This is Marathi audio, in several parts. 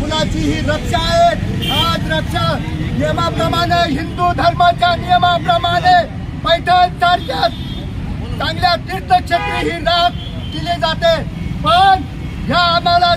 कुणाची ही रक्षा आहे? आज रक्षा नियमाप्रमाणे हिंदू धर्माच्या नियमाप्रमाणे पैठण सारख्या चांगल्या तीर्थक्षेत्री ही राख केली जाते. पण ह्या आम्हाला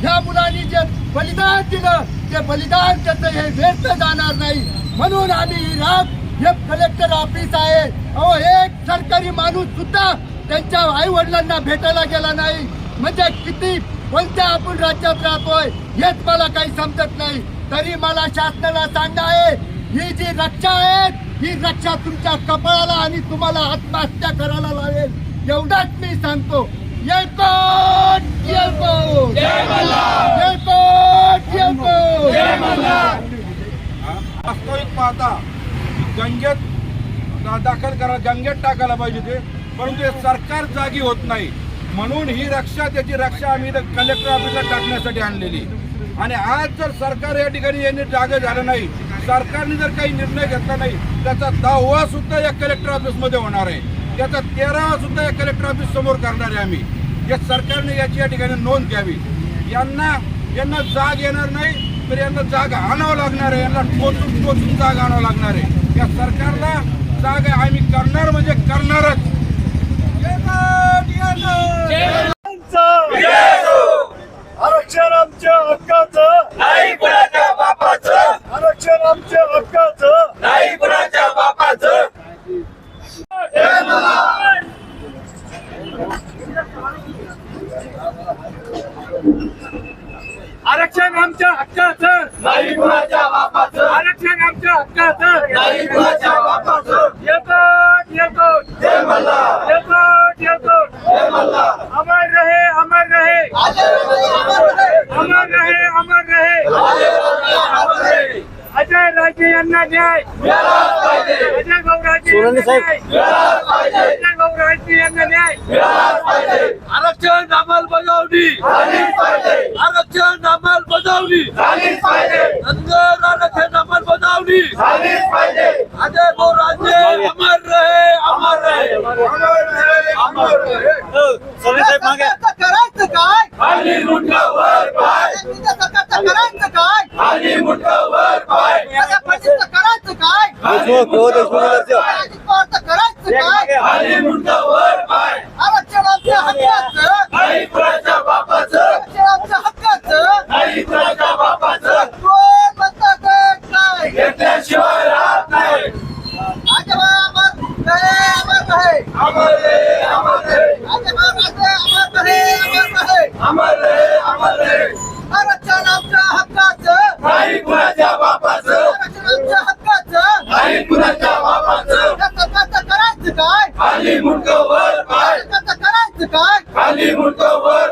ह्या मुलांनी जे बलिदान दिलं ते बलिदान त्याचं हे व्यर्थ जाणार नाही. म्हणून आम्ही ही राख हे कलेक्टर ऑफिस आहे. अहो एक सरकारी माणूस सुद्धा त्यांच्या आई वडिलांना भेटायला गेला नाही. म्हणजे किती कोणत्या आपण राज्यात राहतोय हेच मला काही समजत नाही. तरी मला शासनाला सांगणं आहे ही जी रक्षा आहे ही रक्षा तुमच्या कपाळाला आणि तुम्हाला आत्महत्या करायला लावेल एवढाच मी सांगतो. येळकोट येळकोट येळकोट येळकोट वास्तविक पाहता गंगेत दाखल करा गंगेत टाकायला पाहिजे ते. परंतु हे सरकार जागी होत नाही. म्हणून ही रक्षा त्याची रक्षा आम्ही कलेक्टर ऑफिसला टाकण्यासाठी आणलेली. आणि आज जर सरकार या ठिकाणी यांनी जागे झालं नाही सरकारने जर काही निर्णय घेतला नाही त्याचा दहावा सुद्धा या कलेक्टर ऑफिसमध्ये होणार आहे. त्याचा तेरावा सुद्धा या कलेक्टर ऑफिस समोर करणार आहे आम्ही. या सरकारने याची या ठिकाणी नोंद घ्यावी. यांना यांना जाग येणार नाही तर यांना जाग आणावं लागणार आहे. यांना टोचून टोचून जाग आणावं लागणार आहे. या सरकारला जाग आहे आम्ही करणार म्हणजे करणारच. आरक्षण आमच्या हक्काचं. नाही कुणाच्या बापाचं. आरक्षण आमच्या हक्काचं. नाही कुणाच्या बापाचं. आरक्षण आमच्या हक्काचं. नाही कुणाच्या बापाचं. आरक्षण आमच्या हक्काचं. नाही कुणाच्या बापाचं येतो येतो जय मल्हार येतो येतो जय मल्हार अमर रहे अमर रहे अमर रहे अमर रहे अजय राजे यांना न्याय अजय मिळालाच पाहिजे अजय गौराजे यांना न्याय आरक्षण अंमलबजावणी आरक्षण अंमलबजावणी झालीच पाहिजे अंदर आरक्षण अंमलबजावणी झालीच पाहिजे अजय गौराजे अमर रहे अमर रहे! करायचं काय? खाली वर पाय. करायचं काय? खाली वर पाय. करायचं काय? करायचं काय? खाली मुंडका वर पाय. आरक्षणाच्या हक्काचं. नाही कुणाच्या बापाचं. आरक्षणाच्या हक्काचं. नाही कुणाच्या बापाचं कोण म्हणतं काय घेतल्याशिवाय राहत नाही आजोबा अमर रहे अमर रहे अमर रे अमर रे आजोबा राजे अमर रहे अमर रहे अमर रे अमर रे आरक्षण आमच्या हक्काचं नाही कुणाच्या बापाचं आरक्षण आमच्या हक्काचं नाही कुणाच्या बापाचं कसं कसं करायचं काय खाली मुंडक वर पाय. कसं करायचं काय? खाली मुंडक वर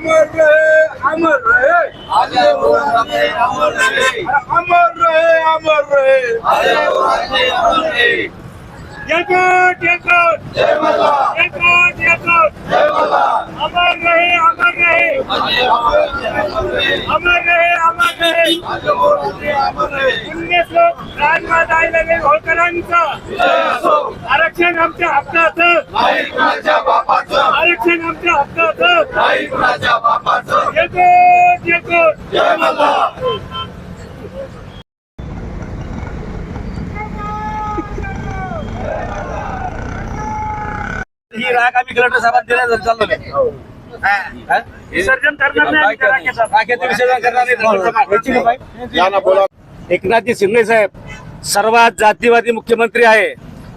अमर रहे अमर रहे। अमर रहे। अमर रहे अमर रहे। अजय गौराजे अमर रहे। अमर रहे अमर रहे। अमर रहे। अमर रहे अमर रहे। अजय गौराजे अमर रहे। पुण्यश्लोक राजमाता होळकरांचं आरक्षण आमच्या हक्काचं. नाही कुणाच्या बापाचं आरक्षण आमच्या हक्काचं नाही कुणाच्या बापाचं जय मल्हार ही. राख आम्ही कलेक्टर साहेबांना देण्यासाठी चाललो विसर्जन करणार नाही आमच्या राखेचं. राखेचं विसर्जन करणार नाही एकनाथजी शिंदे साहेब सर्वात जातीवादी मुख्यमंत्री आहे.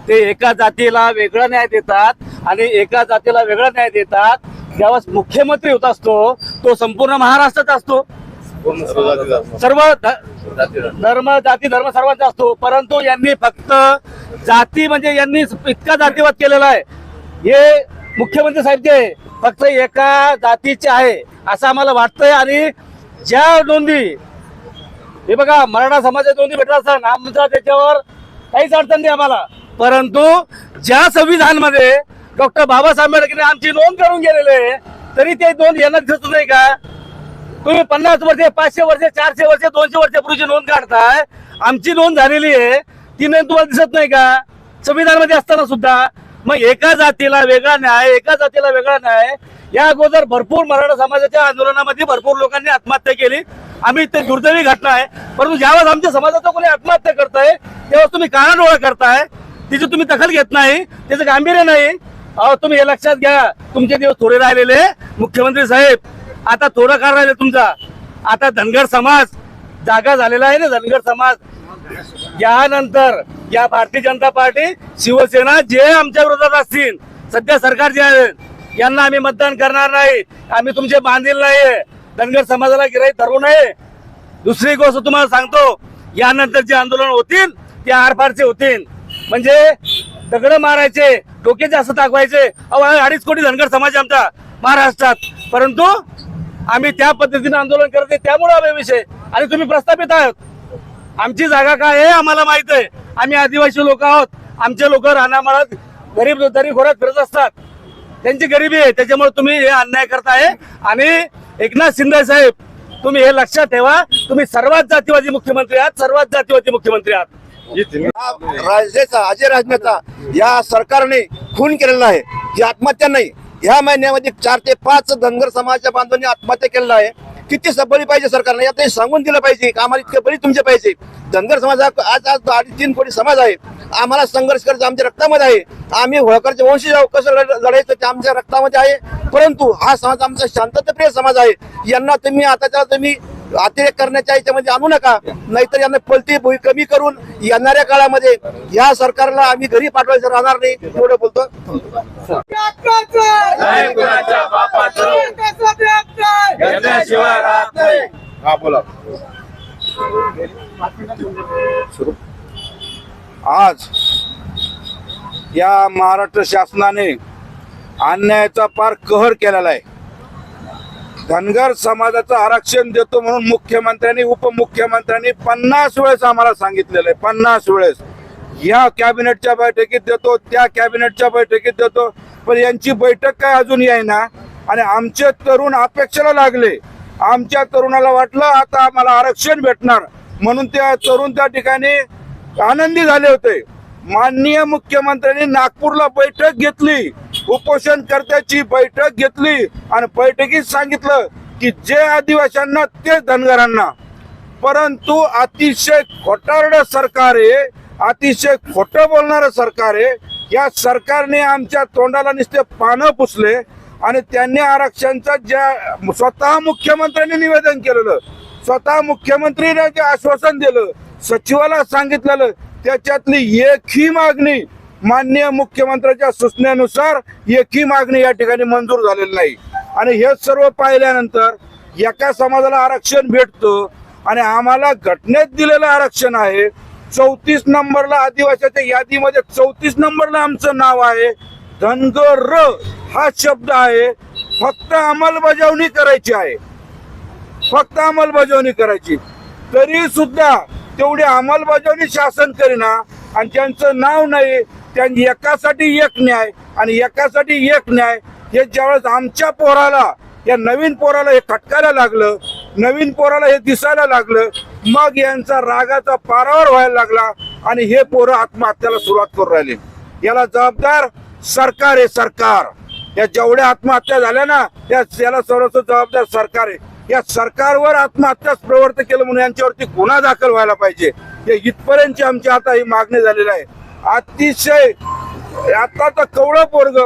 ते एका जातीला वेगळा न्याय देतात आणि एका जातीला वेगळा न्याय देतात ज्यावेळेस मुख्यमंत्री होत असतो तो संपूर्ण महाराष्ट्राचा असतो. सर्व ध- धर्म जाती धर्म सर्वांचा असतो. परंतु यांनी फक्त जाती म्हणजे यांनी इतका जातीवाद केलेला आहे. हे मुख्यमंत्री साहेब जे आहे, फक्त एका जातीचे आहे असं आम्हाला वाटतंय. आणि ज्या नोंदी हे बघा मराठा समाजाच्या नोंदी भेटत असताना आमचा त्याच्यावर काहीच अडचण नाही आम्हाला. परंतु ज्या संविधानमध्ये डॉक्टर बाबासाहेब आंबेडकरने आमची नोंद करून गेलेले आहे, तरी ते नोंद यांना दिसत नाही का? तुम्ही पन्नास वर्षे पाचशे वर्षे चारशे वर्षे दोनशे वर्षापूर्वीची नोंद काढताय. आमची नोंद झालेली आहे. ती नोंद तुम्हाला दिसत नाही का? संविधानामध्ये असताना सुद्धा. मग एका जातीला वेगळा न्याय एका जातीला वेगळा न्याय या अगोदर भरपूर मराठा समाजाच्या आंदोलनामध्ये भरपूर लोकांनी आत्महत्या केली. आम्ही ते दुर्दैवी घटना आहे. परंतु ज्यावेळेस आमच्या समाजाचा कोणी आत्महत्या करताय तेव्हा तुम्ही काळा डोळा करताय. तिची तुम्ही दखल घेत नाही त्याचं गांभीर्य नाही. अहो तुम्ही हे लक्षात घ्या. तुमचे दिवस थोडे राहिलेले. मुख्यमंत्री साहेब आता थोडं काळ राहिले तुमचा. आता धनगर समाज जागा झालेला आहे ना धनगर समाज. यानंतर या भारतीय जनता पार्टी शिवसेना जे आमच्या विरोधात असतील सध्या सरकार जे आहे यांना आम्ही मतदान करणार नाही. आम्ही तुमचे बांधील नाही धनगर समाजाला गिराई धरू नये. दुसरी गोष्ट तुम्हाला सांगतो यानंतर जे आंदोलन होतील ते आरपारचे होतील. म्हणजे दगड मारायचे डोके जास्त दाखवायचे अहो अडीच कोटी धनगर समाज आमचा महाराष्ट्रात. परंतु आम्ही त्या पद्धतीने आंदोलन करते त्यामुळे आम्ही विषय. आणि तुम्ही प्रस्थापित आहात. आमची जागा काय आहे आम्हाला माहीत आहे. आम्ही आदिवासी लोक आहोत. आमचे लोक रानामाळात गरीब दरी घोरात फिरत असतात. त्यांची गरिबी आहे त्याच्यामुळे तुम्ही हे अन्याय करताय. आणि एकनाथ शिंदे साहेब तुम्ही हे लक्षात ठेवा तुम्ही सर्वात जातीवादी मुख्यमंत्री आहात सर्वात जातीवादी मुख्यमंत्री आहात. राजेचा अजय राजनेता या सरकारने खून केलेला आहे. ही आत्महत्या नाही. ह्या महिन्यामध्ये चार ते पाच धनगर समाजाच्या बांधवांनी आत्महत्या केलेला आहे. किती सबळी पाहिजे सरकारने? यात ते सांगून दिलं पाहिजे. की आम्हाला इतके बळी तुमचे पाहिजे. धनगर समाज हा आज आज अडीच तीन कोटी समाज आहे. आम्हाला संघर्ष करायचं आमच्या रक्तामध्ये आहे. आम्ही होळकरचे वंशी जाऊ कसं लढायचं ते आमच्या रक्तामध्ये आहे. परंतु हा समाज आमचा शांतताप्रिय समाज आहे. यांना तुम्ही आताच्या तुम्ही अतिरेक करण्याच्या याच्यामध्ये आणू नका. नाहीतर यांना फलती भुई कमी करून येणाऱ्या काळामध्ये या सरकारला आम्ही घरी पाठवायचं राहणार नाही एवढं बोलतो. हा बोला आज या महाराष्ट्र शासनाने अन्यायाचा पार कहर केलेला आहे. धनगर समाजाचं आरक्षण देतो म्हणून मुख्यमंत्र्यांनी उपमुख्यमंत्र्यांनी पन्नास वेळेस आम्हाला सांगितलेलं आहे पन्नास वेळेस. या कॅबिनेटच्या बैठकीत देतो त्या कॅबिनेटच्या बैठकीत देतो पण यांची बैठक काय अजून येईना. आणि आमचे तरुण अपेक्षेला लागले. आमच्या तरुणाला वाटलं आता आम्हाला आरक्षण भेटणार. म्हणून त्या तरुण त्या ठिकाणी आनंदी झाले होते. माननीय मुख्यमंत्र्यांनी नागपूरला बैठक घेतली. उपोषणकर्त्याची बैठक घेतली आणि बैठकीत सांगितलं की जे आदिवाशांना ते धनगरांना. परंतु अतिशय खोटारड सरकार आहे अतिशय खोटं बोलणारं सरकार आहे. या सरकारने आमच्या तोंडाला नुसते पानं पुसले आणि त्यांनी आरक्षणचं ज्या स्वतः मुख्यमंत्र्यांनी निवेदन केलेलं स्वतः मुख्यमंत्रीने जे आश्वासन दिलं सचिवाला सांगितलेलं त्याच्यातली एकही मागणी माननीय मुख्यमंत्र्यांच्या सूचनेनुसार एकही मागणी या ठिकाणी मंजूर झालेली नाही. आणि हे सर्व पाहिल्यानंतर एका समाजाला आरक्षण भेटतं आणि आम्हाला घटनेत दिलेलं आरक्षण आहे. चौतीस नंबरला आदिवासीच्या यादीमध्ये चौतीस नंबरला आमचं नाव आहे. धनगर हा शब्द आहे. फक्त अंमलबजावणी करायची आहे. फक्त अंमलबजावणी करायची. तरी सुद्धा तेवढी अंमलबजावणी शासन करीना आणि त्यांचं नाव नाही त्या एकासाठी एक न्याय आणि एकासाठी एक न्याय. हे ज्यावेळेस आमच्या पोराला या नवीन पोराला हे खटकायला लागलं नवीन पोराला हे दिसायला लागलं मग यांचा रागाचा पारावर व्हायला लागला आणि हे पोरं आत्महत्याला सुरुवात करून राहिले. याला जबाबदार सरकार आहे सरकार. या जेवढ्या आत्महत्या झाल्या ना त्या याला सर्वस्व जबाबदार सरकार आहे. या सरकारवर आत्महत्याच प्रवर्त केलं म्हणून यांच्यावरती गुन्हा दाखल व्हायला पाहिजे. हे इथपर्यंतची आमची आता ही मागणी झालेली आहे. अतिशय आता तर कवळं पोरग.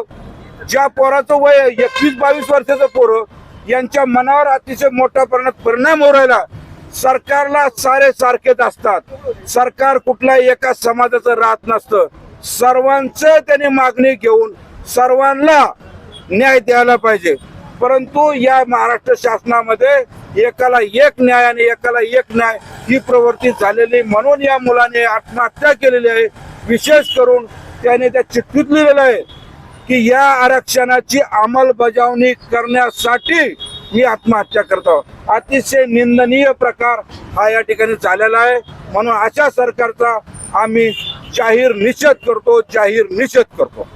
ज्या पोराचं वय एकवीस बावीस वर्षाचं पोरं यांच्या मनावर अतिशय मोठ्या प्रमाणात परिणाम हो राहिला. सरकारला सारे सारखेच असतात. सरकार कुठल्याही एका समाजाचं राहत नसतं. सर्वांचं त्यांनी मागणी घेऊन सर्वांना न्याय द्यायला पाहिजे. परंतु या महाराष्ट्र शासनामध्ये एकाला एक न्याय आणि एकाला एक न्याय ही प्रवृत्ती झालेली म्हणून या मुलाने आत्महत्या केलेली आहे. विशेष करून त्याने त्या चिठ्ठीत लिहिलेलं आहे की या आरक्षणाची अंमलबजावणी करण्यासाठी मी आत्महत्या करतो. अतिशय निंदनीय प्रकार हा या ठिकाणी झालेला आहे. म्हणून अशा सरकारचा आम्ही जाहीर निषेध करतो जाहीर निषेध करतो.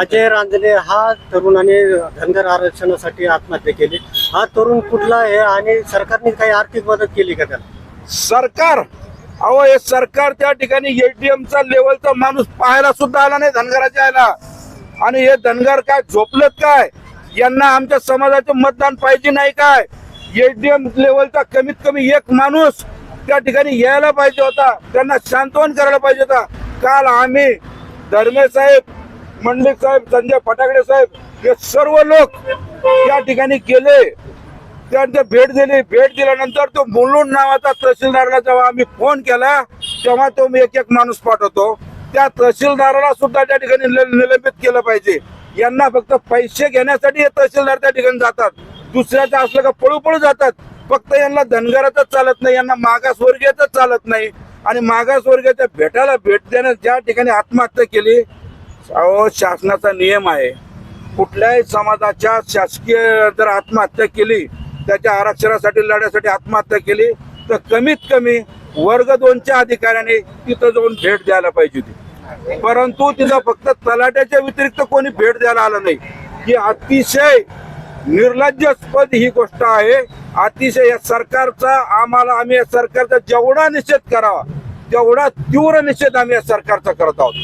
अजय रांजणे हा तरुणाने धनगर आरक्षणासाठी आत्महत्या केली. हा तरुण कुठला आहे आणि सरकारने काही आर्थिक मदत केली का त्याला? सरकार अहो हे सरकार त्या ठिकाणी एटीएमचा लेवलचा माणूस पाहायला सुद्धा आला नाही धनगराच्या यायला आणि हे धनगर काय झोपलत काय? यांना आमच्या समाजाचं मतदान पाहिजे नाही काय? एटीएम लेवलचा कमीत कमी एक माणूस त्या ठिकाणी यायला पाहिजे होता. त्यांना शांतवन करायला पाहिजे होता. काल आम्ही धर्मे साहेब मंडलिक साहेब संजय फटाकडे साहेब हे सर्व लोक त्या ठिकाणी गेले. त्यांना भेट दिली. भेट दिल्यानंतर तो मुलुंड नावाचा तहसीलदारला जेव्हा आम्ही फोन केला तेव्हा तो मी एक एक माणूस पाठवतो. त्या तहसीलदाराला सुद्धा त्या ठिकाणी निलंबित केलं पाहिजे. यांना फक्त पैसे घेण्यासाठी हे तहसीलदार त्या ठिकाणी जातात. दुसऱ्याचं असलं का पळू पळू जातात. फक्त यांना धनगरातच चालत नाही यांना मागासवर्गीयच चालत नाही. आणि मागासवर्गीयाच्या भेटाला भेट देण्यात ज्या ठिकाणी आत्महत्या केली अहो शासनाचा नियम आहे. कुठल्याही समाजाच्या शासकीय जर आत्महत्या केली त्याच्या आरक्षणासाठी लढ्यासाठी आत्महत्या केली तर कमीत कमी वर्ग दोनच्या अधिकाऱ्याने तिथं जाऊन भेट द्यायला पाहिजे होती. परंतु तिथं फक्त तलाट्याच्या व्यतिरिक्त कोणी भेट द्यायला आलं नाही. ही अतिशय निर्लज्जस्पद ही गोष्ट आहे. अतिशय या सरकारचा आम्हाला आम्ही या सरकारचा जेवढा निषेध करावा तेवढा तीव्र निषेध आम्ही या सरकारचा करत आहोत.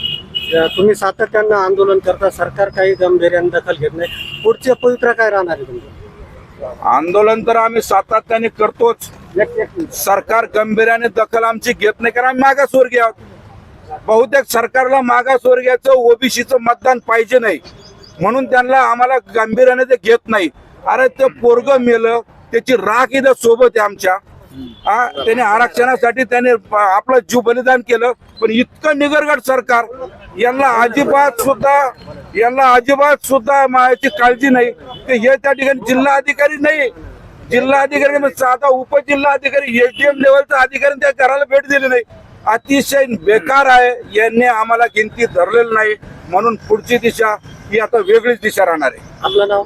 तुम्ही सातत्यानं आंदोलन करता सरकार काही गंभीर्याने दखल घेत नाही. पुढचे पवित्र काय राहणार आहे तुमचं? आंदोलन तर आम्ही सातत्याने करतोच. सरकार गंभीर्याने दखल आमची घेत नाही कारण आम्ही मागासवर्गीय आहोत. बहुतेक सरकारला मागासवर्गीयाचं ओबीसीचं मतदान पाहिजे नाही. म्हणून त्यांना आम्हाला गांभीर्याने ते घेत नाही. अरे ते पोरग मेलं त्याची राख इथं सोबत आहे आमच्या. त्याने आरक्षणासाठी त्याने आपलं जीव बलिदान केलं. पण इतकं निगरगट सरकार यांना अजिबात सुद्धा यांना अजिबात सुद्धा मायाची काळजी नाही. की हे त्या ठिकाणी जिल्हा अधिकारी नाही. जिल्हा अधिकारी म्हणजे साधा उपजिल्हा अधिकारी एटीएम लेवलचा अधिकारी त्या घराला भेट दिली नाही. अतिशय बेकार आहे. यांनी आम्हाला गिनती धरलेलं नाही. म्हणून पुढची दिशा ही आता वेगळीच दिशा राहणार आहे. आपलं नाव?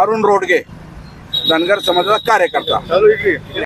अरुण रोडगे धनगर समाजाचा कार्यकर्ता.